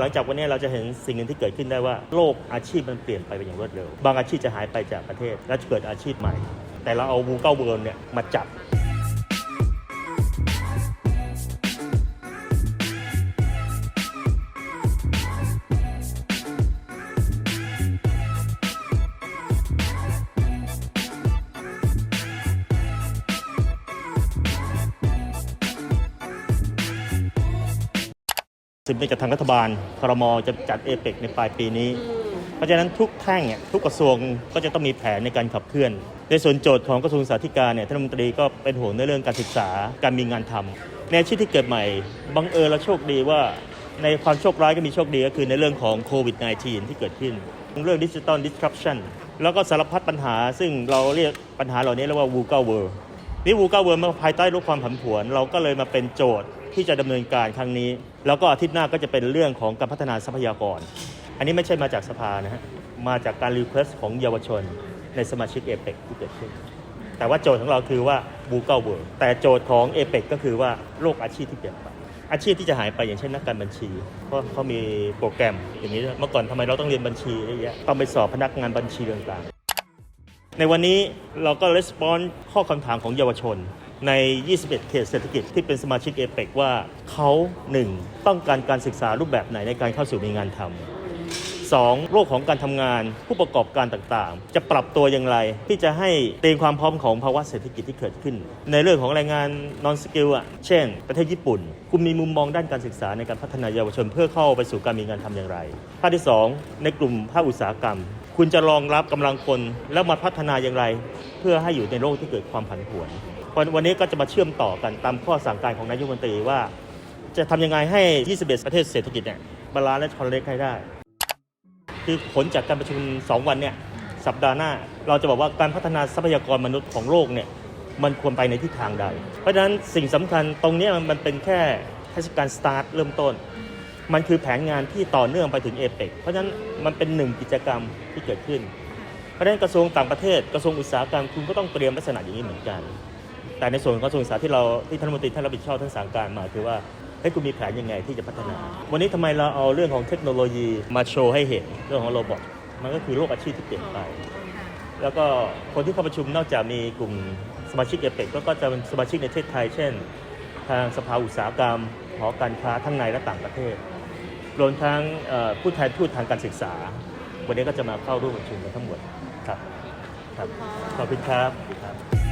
หลังจากวันนี้เราจะเห็นสิ่งหนึ่งที่เกิดขึ้นได้ว่าโลกอาชีพมันเปลี่ยนไปเป็นอย่างรวดเร็ว บางอาชีพจะหายไปจากประเทศและจะเกิดอาชีพใหม่ แต่เราเอาวูเก้าเวิร์เนี่ยมาจับ สิบในจากทางรัฐบาลครมจะจัดเอเปกในปลายปีนี้ เพราะฉะนั้นทุกแท่งเนี่ยทุกกระทรวงก็จะต้องมีแผนในการขับเคลื่อน ในส่วนโจทย์ของกระทรวงศึกษาธิการเนี่ยท่านรัฐมนตรีก็เป็นห่วงในเรื่องการศึกษาการมีงานทำในอาชีพที่เกิดใหม่บังเอิญและโชคดีว่าในความโชคร้ายก็มีโชคดีก็คือในเรื่องของโควิด -19 ที่เกิดขึ้น เรื่องดิจิ t a ล disruption แล้วก็สารพัดปัญหา ซึ่งเราเรียกปัญหาเหล่านี้เรียกว่า VUCA World นี่วูก้าเวิร์มาภายใต้รูปความผันผวน เราก็เลยมาเป็นโจทย์ ที่จะดำเนินการครั้งนี้ แล้วก็อาทิตย์หน้าก็จะเป็นเรื่องของการพัฒนาทรัพยากร อันนี้ไม่ใช่มาจากสภานะฮะมาจากการรีเควสของเยาวชนในสมาชิกเอเปกที่เกิดขึ้น แต่ว่าโจทย์ของเราคือว่าบูเก้าเวิร์แต่โจทย์ของเอเปกก็คือว่าโลกอาชีพที่เปลี่ยนไปอาชีพที่จะหายไปอย่างเช่นนักการบัญชีเพราะเขามีโปรแกรมอย่างนี้เมื่อก่อนทำไมเราต้องเรียนบัญชีเยอะแยะต้องไปสอบพนักงานบัญชีต่างๆ ในวันนี้เราก็รีสปอนส์ข้อคำถามของเยาวชน ใน 21 เขตเศรษฐกิจที่เป็นสมาชิกเอเปกว่าเขาหนึ่งต้องการการศึกษารูปแบบไหนในการเข้าสู่มีงานทำสองโลกของการทำงานผู้ประกอบการต่างๆ จะปรับตัวอย่างไร ที่จะให้เตรียมความพร้อมของภาวะเศรษฐกิจที่เกิดขึ้น ในเรื่องของแรงงานนอนสกิลอะเช่น ประเทศญี่ปุ่น คุณมีมุมมองด้านการศึกษาในการพัฒนาเยาวชนเพื่อเข้าไปสู่การมีงานทำอย่างไรภาคที่สองในกลุ่มภาคอุตสาหกรรม คุณจะรองรับกำลังคนแล้วมาพัฒนาอย่างไร เพื่อให้อยู่ในโลกที่เกิดความผันผวน วันวันนี้ก็จะมาเชื่อมต่อกันตามข้อสั่งการของนายกรัฐมนตรีว่า จะทำยังไงให้ 21 ประเทศเศรษฐกิจเนี่ยบาลานซ์และคอนเล็กให้ได้ คือผลจากการประชุม 2 วันเนี่ยสัปดาห์หน้า เราจะบอกว่าการพัฒนาทรัพยากรมนุษย์ของโลกเนี่ยมันควรไปในทิศทางใด เพราะฉะนั้นสิ่งสำคัญตรงนี้มันเป็นแค่เทศกาลสตาร์ทเริ่มต้น มันคือแผนงานที่ต่อเนื่องไปถึงเอเปกเพราะฉะนั้นมันเป็นหนึ่งกิจกรรมที่เกิดขึ้น เพราะฉะนั้นกระทรวงต่างประเทศกระทรวงอุตสาหกรรมคุณก็ต้องเตรียมลักษณะอย่างนี้เหมือนกัน แต่ในส่วนของกระทรวงศึกษาที่เราที่ท่านรัฐมนตรีท่านรับผิดชอบท่านสั่งการมาคือว่าเฮ้คุณมีแผนยังไงที่จะพัฒนา วันนี้ทำไมเราเอาเรื่องของเทคโนโลยีมาโชว์ให้เห็นเรื่องของโรบอทมันก็คือโลกอาชีพที่เปลี่ยนไป แล้วก็คนที่เข้าประชุมนอกจากมีกลุ่มสมาชิกเอเปกก็จะเป็นสมาชิกในประเทศไทย เช่น ทางสภาอุตสาหกรรมหอการค้าทั้งในและต่างประเทศรวมทั้งผู้แทนทูตทางการศึกษา วันนี้ก็จะมาเข้าร่วมประชุมกันทั้งหมดครับครับขอบคุณครับ